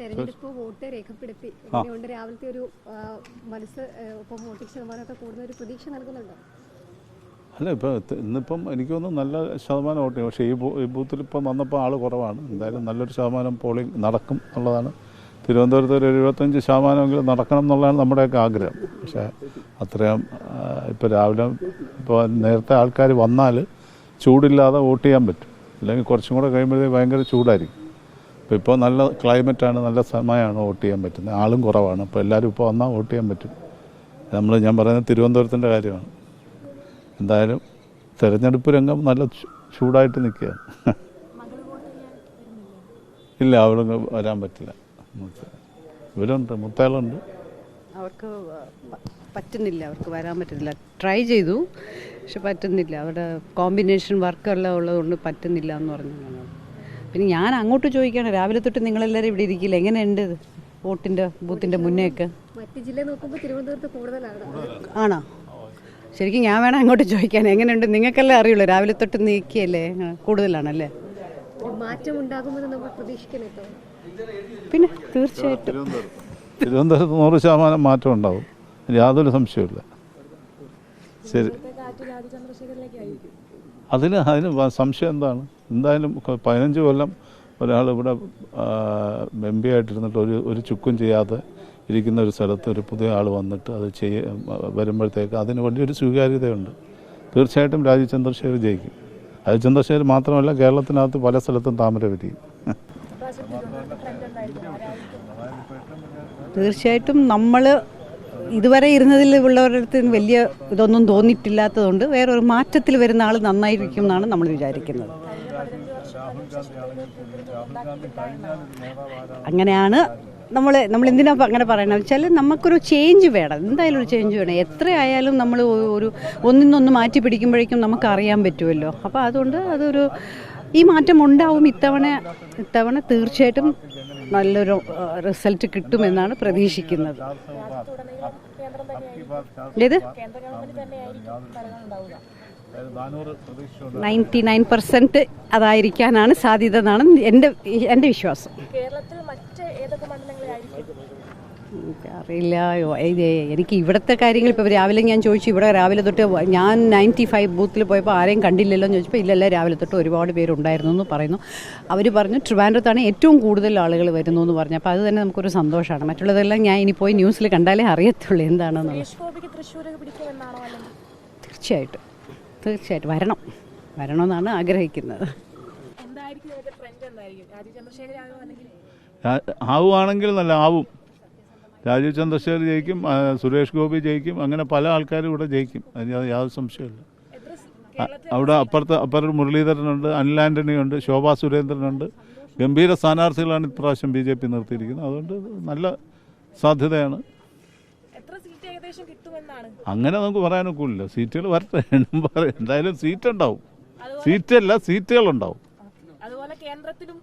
തെരഞ്ഞെടുപ്പ് വോട്ട് രേഖപ്പെടുത്തി. രാവിലത്തെ ഒരു മനസ്സ് ആ, ഒപ്പം വോട്ടിംഗ് ശതമാനമൊക്കെ കൂടുന്ന ഒരു പ്രതീക്ഷ നൽകുന്നുണ്ടോ? അല്ല ഇപ്പോൾ ഇന്നിപ്പം എനിക്ക് തോന്നുന്നു നല്ല ശതമാനം വോട്ട് പക്ഷെ പക്ഷേ ഈ ബൂ- ഈ ബൂത്തിൽ ഇപ്പം വന്നപ്പോൾ ആൾ കുറവാണ്. എന്തായാലും നല്ലൊരു ശതമാനം പോളിംഗ് നടക്കും എന്നുള്ളതാണ്. തിരുവനന്തപുരത്ത് ഒരു എഴുപത്തഞ്ച് ശതമാനമെങ്കിലും നടക്കണം എന്നുള്ളതാണ് നമ്മുടെയൊക്കെ ആഗ്രഹം. പക്ഷേ അത്രയും ഇപ്പോൾ രാവിലെ ഇപ്പോൾ നേരത്തെ ആൾക്കാർ വന്നാൽ ചൂടില്ലാതെ വോട്ട് ചെയ്യാൻ പറ്റും. അല്ലെങ്കിൽ കുറച്ചും കൂടെ കഴിയുമ്പോഴത്തേക്ക് ഭയങ്കര ചൂടായിരിക്കും. അപ്പോൾ ഇപ്പോൾ നല്ല ക്ലൈമറ്റാണ് നല്ല സമയമാണ് വോട്ട് ചെയ്യാൻ പറ്റുന്നത്. ആളും കുറവാണ്. അപ്പോൾ എല്ലാവരും ഇപ്പോൾ വന്നാൽ വോട്ട് ചെയ്യാൻ പറ്റും. നമ്മൾ ഞാൻ പറയുന്നത് തിരുവനന്തപുരത്തിന്റെ കാര്യമാണ്. എന്തായാലും തിരഞ്ഞെടുപ്പ് രംഗം നല്ല ചൂടായിട്ട് നിൽക്കുകയാണ്. ഇല്ല അവിടെ വരാൻ പറ്റില്ല. ഇവരുണ്ട് മുത്തേളുണ്ട് അവർക്ക് പറ്റുന്നില്ല. അവർക്ക് വരാൻ പറ്റുന്നില്ല. ട്രൈ ചെയ്തു പക്ഷെ പറ്റുന്നില്ല. അവിടെ കോമ്പിനേഷൻ വർക്കെല്ലാം ഉള്ളതുകൊണ്ട് പറ്റുന്നില്ല എന്ന് പറഞ്ഞു പിന്നെ ഞാൻ അങ്ങോട്ട് ചോദിക്കുകയാണ് രാവിലെ തൊട്ട് നിങ്ങളെല്ലാവരും ഇവിടെ ഇരിക്കില്ല? എങ്ങനെയുണ്ട്? വോട്ടിന്റെ ബൂത്തിന്റെ മുന്നേയൊക്കെ? മറ്റ് ജില്ല നോക്കുമ്പോൾ തിരുവനന്തപുരത്ത് കൂടുതലാണ്. ആണോ? ശരിക്കും ഞാൻ വേണം അങ്ങോട്ട് ചോദിക്കാൻ. എങ്ങനെയുണ്ട്? നിങ്ങൾക്കെല്ലാം അറിയുള്ളൂ രാവിലെ തൊട്ട് നീക്കിയല്ലേ? കൂടുതലാണല്ലേ? മാറ്റം ഉണ്ടാകുമെന്ന് നമ്മൾ പ്രതീക്ഷിക്കുന്നു ഇപ്പോൾ പിന്നെ തീർച്ചയായിട്ടും. തിരുവനന്തപുരത്ത് നൂറ് ശതമാനം മാറ്റം ഉണ്ടാവും യാതൊരു സംശയമില്ല ശരി. അതിന് അതിന് സംശയം എന്താണ്? എന്തായാലും പതിനഞ്ച് കൊല്ലം ഒരാൾ ഇവിടെ എം പി ആയിട്ടിരുന്നിട്ട് ഒരു ഒരു ചുക്കും ചെയ്യാതെ ഇരിക്കുന്ന ഒരു സ്ഥലത്ത് ഒരു പുതിയ ആൾ വന്നിട്ട് അത് ചെയ്യ വരുമ്പോഴത്തേക്ക് അതിന് വലിയൊരു സ്വീകാര്യതയുണ്ട്. തീർച്ചയായിട്ടും രാജീവ് ചന്ദ്രശേഖർ ജയിക്കും. രാജീവ് ചന്ദ്രശേഖർ മാത്രമല്ല കേരളത്തിനകത്ത് പല സ്ഥലത്തും താമര വിരിയും. തീർച്ചയായിട്ടും നമ്മൾ ഇതുവരെ ഇരുന്നതിൽ ഉള്ളവരുടെ വലിയ ഇതൊന്നും തോന്നിയിട്ടില്ലാത്തതുകൊണ്ട് വേറൊരു മാറ്റത്തിൽ വരുന്ന ആൾ നന്നായിരിക്കും എന്നാണ് നമ്മൾ വിചാരിക്കുന്നത്. അങ്ങനെയാണ് നമ്മൾ നമ്മൾ എന്തിനാ അങ്ങനെ പറയണത്? വെച്ചാൽ നമുക്കൊരു ചേഞ്ച് വേണം. എന്തായാലും ഒരു ചേഞ്ച് വേണം. എത്ര ആയാലും നമ്മൾ ഒരു ഒന്നിന്നൊന്ന് മാറ്റി പിടിക്കുമ്പോഴേക്കും നമുക്ക് അറിയാൻ പറ്റുമല്ലോ. അപ്പോൾ അതുകൊണ്ട് അതൊരു ഈ മാറ്റം ഉണ്ടാവും ഇത്തവണ ഇത്തവണ തീർച്ചയായിട്ടും നല്ലൊരു റിസൾട്ട് കിട്ടുമെന്നാണ് പ്രതീക്ഷിക്കുന്നത്. നയന്റി നയൻ പെർസെന്റ് അതായിരിക്കാനാണ് സാധ്യത എന്നാണ് എന്റെ എന്റെ വിശ്വാസം. കേരളത്തിൽ മറ്റ് അറിയില്ല ഇത് എനിക്ക് ഇവിടുത്തെ കാര്യങ്ങൾ ഇപ്പോൾ രാവിലെ ഞാൻ ചോദിച്ചു. ഇവിടെ രാവിലെ തൊട്ട് ഞാൻ നയന്റി ഫൈവ് ബൂത്തിൽ പോയപ്പോൾ ആരെയും കണ്ടില്ലല്ലോ എന്ന് ചോദിച്ചപ്പോൾ ഇല്ലല്ല രാവിലെ തൊട്ട് ഒരുപാട് പേരുണ്ടായിരുന്നു എന്ന് പറയുന്നു. അവർ പറഞ്ഞു ട്രിവാൻഡ്രത്താണ് ഏറ്റവും കൂടുതൽ ആളുകൾ വരുന്നു എന്ന് പറഞ്ഞു. അപ്പോൾ അത് തന്നെ നമുക്കൊരു സന്തോഷമാണ്. മറ്റുള്ളതെല്ലാം ഞാൻ ഇനി പോയി ന്യൂസിൽ കണ്ടാലേ അറിയത്തുള്ളൂ എന്താണെന്നുള്ളത് തീർച്ചയായിട്ടും. തീർച്ചയായിട്ടും. വരണം. വരണമെന്നാണ് ആഗ്രഹിക്കുന്നത്. ആവുകയാണെങ്കിൽ നല്ല ആവും. രാജീവ് ചന്ദ്രശേഖർ ജയിക്കും സുരേഷ് ഗോപി ജയിക്കും അങ്ങനെ പല ആൾക്കാരും ഇവിടെ ജയിക്കും. അതിന് യാതൊരു സംശയമില്ല അവിടെ അപ്പുറത്ത് അപ്പുറത്ത് മുരളീധരനുണ്ട് അനിൽ ആന്റണിയുണ്ട് ശോഭാ സുരേന്ദ്രനുണ്ട്. ഗംഭീര സ്ഥാനാർത്ഥികളാണ് ഇപ്രാവശ്യം ബി ജെ പി നിർത്തിയിരിക്കുന്നത്. അതുകൊണ്ട് നല്ല സാധ്യതയാണ്. അങ്ങനെ നമുക്ക് പറയാനൊക്കില്ല. സീറ്റുകൾ വരട്ടെ. എന്തായാലും സീറ്റ് ഉണ്ടാവും സീറ്റല്ല സീറ്റുകളുണ്ടാവും. അതുപോലെ കേന്ദ്രത്തിലും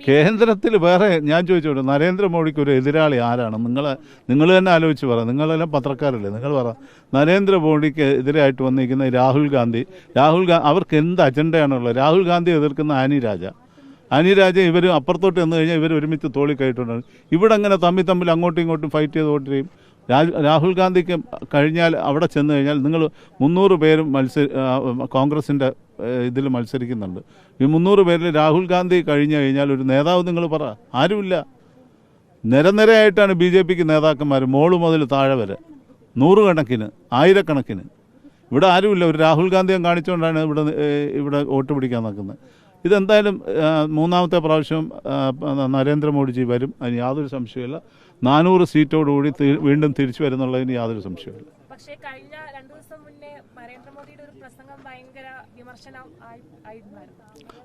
കേന്ദ്രത്തിൽ വേറെ ഞാൻ ചോദിച്ചോട്ടെ നരേന്ദ്രമോദിക്ക് ഒരു എതിരാളി ആരാണ്? നിങ്ങൾ നിങ്ങൾ തന്നെ ആലോചിച്ച് പറ. നിങ്ങളെല്ലാം പത്രക്കാരല്ലേ? നിങ്ങൾ പറ. നരേന്ദ്രമോദിക്ക് എതിരായിട്ട് വന്നിരിക്കുന്ന രാഹുൽ ഗാന്ധി രാഹുൽ ഗാന്ധി അവർക്ക് എന്ത് അജണ്ടയാണുള്ളത്? രാഹുൽ ഗാന്ധി എതിർക്കുന്ന ആനി രാജ. ആനി രാജ ഇവർ അപ്പുറത്തോട്ട് വന്നു കഴിഞ്ഞാൽ ഇവർ ഒരുമിച്ച് തോളി കയറ്റുണ്ടാണ് ഇവിടെ അങ്ങനെ തമ്മിൽ തമ്മിൽ അങ്ങോട്ടും ഇങ്ങോട്ടും ഫൈറ്റ് ചെയ്ത് രാഹുൽ ഗാന്ധിക്ക് കഴിഞ്ഞാൽ അവിടെ ചെന്ന് കഴിഞ്ഞാൽ നിങ്ങൾ മുന്നൂറ് പേരും മത്സര കോൺഗ്രസിന്റെ ഇതിൽ മത്സരിക്കുന്നുണ്ട്. ഈ മുന്നൂറ് പേരിൽ രാഹുൽ ഗാന്ധി കഴിഞ്ഞു കഴിഞ്ഞാൽ ഒരു നേതാവ് നിങ്ങൾ പറ. ആരുമില്ല. നിരനിരയായിട്ടാണ് ബി ജെ പിക്ക് നേതാക്കന്മാർ മോൾ മുതൽ താഴെ വരെ. നൂറുകണക്കിന് ആയിരക്കണക്കിന്. ഇവിടെ ആരുമില്ല. ഒരു രാഹുൽ ഗാന്ധിയും കാണിച്ചുകൊണ്ടാണ് ഇവിടെ ഇവിടെ വോട്ട് പിടിക്കാൻ നിൽക്കുന്നത് ഇതെന്തായാലും മൂന്നാമത്തെ പ്രാവശ്യം നരേന്ദ്രമോദിജി വരും. അതിന് യാതൊരു സംശയമില്ല നാനൂറ് സീറ്റോടുകൂടി വീണ്ടും തിരിച്ചു വരുന്നുള്ളതിന് യാതൊരു സംശയമില്ല പക്ഷേ കഴിഞ്ഞ രണ്ടു ദിവസം മുന്നേ നരേന്ദ്രമോദിയുടെ ഒരു പ്രസംഗം ഭയങ്കര വിമർശനം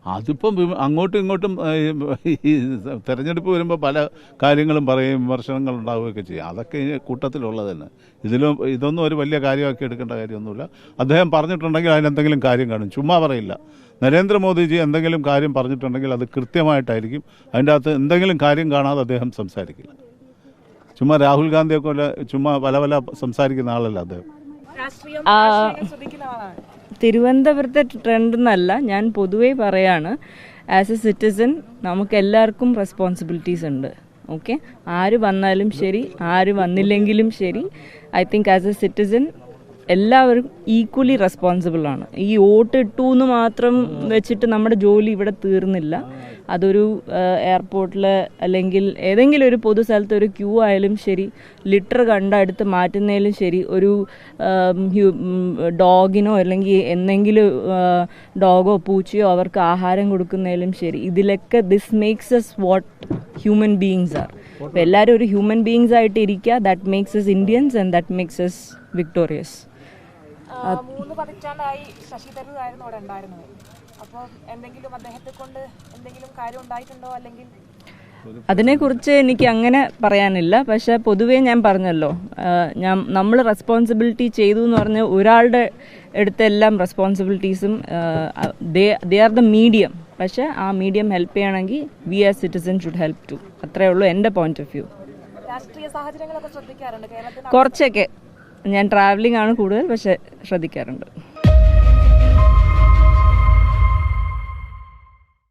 അതിപ്പം അങ്ങോട്ടും ഇങ്ങോട്ടും ഈ തെരഞ്ഞെടുപ്പ് വരുമ്പോൾ പല കാര്യങ്ങളും പറയും വിമർശനങ്ങൾ ഉണ്ടാവുകയൊക്കെ ചെയ്യും. അതൊക്കെ കൂട്ടത്തിലുള്ളത് തന്നെ ഇതിലും ഇതൊന്നും ഒരു വലിയ കാര്യമാക്കി എടുക്കേണ്ട കാര്യമൊന്നുമില്ല. അദ്ദേഹം പറഞ്ഞിട്ടുണ്ടെങ്കിൽ അതിനെന്തെങ്കിലും കാര്യം കാണും. ചുമ്മാ പറയില്ല. നരേന്ദ്രമോദിജി എന്തെങ്കിലും കാര്യം പറഞ്ഞിട്ടുണ്ടെങ്കിൽ അത് കൃത്യമായിട്ടായിരിക്കും. അതിന്റെ അകത്ത് എന്തെങ്കിലും കാര്യം കാണാതെ അദ്ദേഹം സംസാരിക്കില്ല. ചുമ്മാ രാഹുൽ ഗാന്ധിയൊക്കെ ചുമ്മാ പല പല സംസാരിക്കുന്ന ആളല്ല അദ്ദേഹം. തിരുവനന്തപുരത്തെ ട്രെൻഡ് എന്നല്ല ഞാൻ പൊതുവേ പറയാണ് ആസ് എ സിറ്റിസൺ നമുക്ക് എല്ലാവർക്കും റെസ്പോൺസിബിലിറ്റീസ് ഉണ്ട്. ഓക്കെ ആര് വന്നാലും ശരി ആര് വന്നില്ലെങ്കിലും ശരി. I think as a citizen എല്ലാവരും ഈക്വലി റെസ്പോൺസിബിൾ ആണ്. ഈ വോട്ട് ഇട്ടു എന്ന് മാത്രം വെച്ചിട്ട് നമ്മുടെ ജോലി ഇവിടെ തീർന്നില്ല. അതൊരു എയർപോർട്ടിൽ അല്ലെങ്കിൽ ഏതെങ്കിലും ഒരു പൊതു സ്ഥലത്ത് ഒരു ക്യൂ ആയാലും ശരി ലിറ്റർ കണ്ട അടുത്ത് മാറ്റുന്നതിലും ശരി ഒരു ഡോഗിനോ അല്ലെങ്കിൽ എന്തെങ്കിലും ഡോഗോ പൂച്ചയോ അവർക്ക് ആഹാരം കൊടുക്കുന്നതിലും ശരി ഇതിലൊക്കെ this makes us what human beings are എല്ലാവരും ഒരു ഹ്യൂമൻ ബീങ്സ് ആയിട്ട് ഇരിക്കുക that makes us Indians and that makes us victorious മൂന്ന് പതിറ്റാണ്ടായി ശശി തരൂർ ആയിരുന്നു അവിടെ ഉണ്ടായിരുന്നത്. അപ്പോൾ എന്തെങ്കിലും അദ്ദേഹത്തെ കൊണ്ട് എന്തെങ്കിലും കാര്യം ഉണ്ടായിട്ടുണ്ടോ? അല്ലെങ്കിൽ അതിനെക്കുറിച്ച് എനിക്ക് അങ്ങനെ പറയാനില്ല. പക്ഷേ പൊതുവേ ഞാൻ പറഞ്ഞല്ലോ ഞാൻ നമ്മൾ റെസ്പോൺസിബിലിറ്റി ചെയ്തു എന്ന് പറഞ്ഞ് ഒരാളുടെ അടുത്തെല്ലാം റെസ്പോൺസിബിലിറ്റീസും ദേ ആർ ദ മീഡിയം പക്ഷേ ആ മീഡിയം ഹെൽപ്പ് ചെയ്യണമെങ്കിൽ we are citizen should help too അത്രേ ഉള്ളൂ എന്റെ പോയിന്റ് ഓഫ് വ്യൂ കുറച്ചൊക്കെ. ഞാൻ ട്രാവലിംഗ് ആണ് കൂടുതൽ പക്ഷേ ശ്രദ്ധിക്കാറുണ്ട്.